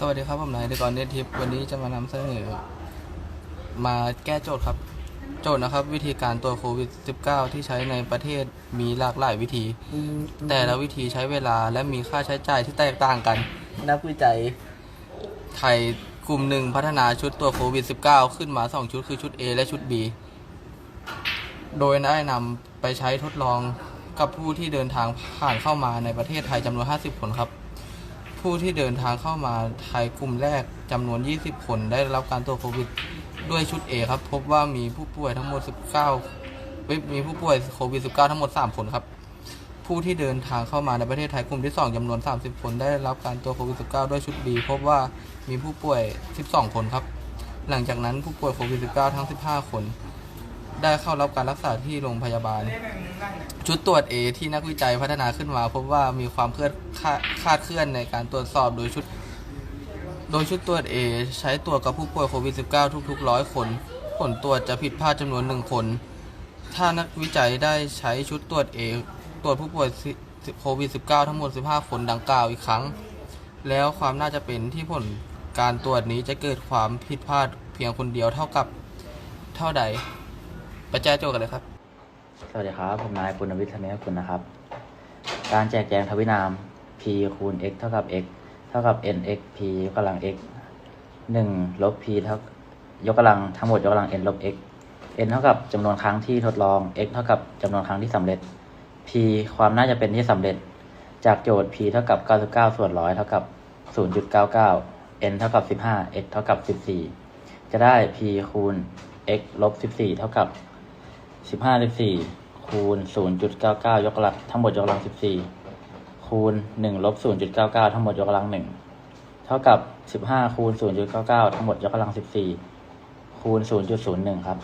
สวัสดีครับผมนายเดกรเนทิพย์วันนี้จะมานำเสนอ มาแก้โจทย์ครับ โจทย์นะครับ วิธีการตรวจโควิด -19 ที่ใช้ในประเทศมีหลากหลายวิธี แต่ละวิธีใช้เวลาและมีค่าใช้จ่ายที่แตกต่างกัน นักวิจัยไทยกลุ่มหนึ่งพัฒนาชุดตรวจโควิด -19 ขึ้นมา 2 ชุดคือชุด A และชุด B โดยได้นำไปใช้ทดลองกับผู้ที่เดินทางผ่านเข้ามาในประเทศไทยจำนวน 50 คนครับ ผู้ที่เดินทางเข้ามาไทยกลุ่มแรกจำนวน 20 คนได้รับการตรวจโควิดด้วยชุด A ครับ พบว่ามีผู้ป่วยทั้งหมด 19เอ้ยมีผู้ป่วยโควิด 19 ทั้งหมด 3 คนครับ ผู้ที่เดินทางเข้ามาในประเทศไทยกลุ่มที่ 2จำนวน 30 คนได้รับการตรวจโควิด 19 ด้วยชุด B พบว่ามีผู้ป่วย 12 คนครับ หลังจากนั้นผู้ป่วยโควิด 19 ทั้ง 15 คน ได้เข้ารับการรักษาที่โรงพยาบาล ชุดตรวจ A ที่นักวิจัยพัฒนาขึ้นมา พบว่ามีความเคลื่อนคาดเคลื่อนในการตรวจสอบโดยชุด โดยชุดตรวจ A ใช้ตรวจกับผู้ป่วยโควิด -19 ทุกๆร้อยคน ผลตรวจจะผิดพลาดจำนวนหนึ่งคน ถ้านักวิจัยได้ใช้ชุดตรวจ A ตรวจผู้ป่วยโควิด -19 ทั้งหมด 15 คนดังกล่าวอีกครั้ง แล้วความน่าจะเป็นที่ผลการตรวจนี้จะเกิดความผิดพลาดเพียงคนเดียวเท่ากับเท่าใด ไปแจ้โจกันเลยครับ สวัสดีครับ ผมนายปุณณวิทย์ธเนศคุณนะครับ การแจกแจงทวินาม p คูณ x เท่ากับ x เท่ากับ n x p ยกกำลัง x 1ลบ p เท่ายกกำลังทั้งหมดยกกำลัง n ลบ x n เท่ากับจำนวนครั้งที่ทดลอง x เท่ากับจำนวนครั้งที่สำเร็จ p ความน่าจะเป็นที่สำเร็จ จากโจทย์ p เท่ากับ 99 ส่วนร้อยเท่ากับ 0.99 n เท่ากับ 15 x เท่ากับ 14 จะได้ p คูณ x ลบ 14 เท่ากับ สิบห้าสิบสี่คูณศูนย์จุดเก้าเก้ายกกำลังทั้งหมดยกกำลังสิบสี่คูณหนึ่งลบศูนย์จุดเก้าเก้าทั้งหมดยกกำลังหนึ่งเท่ากับสิบห้าคูณศูนย์จุดเก้าเก้าทั้งหมดยกกำลังสิบสี่คูณศูนย์จุดศูนย์หนึ่งครับ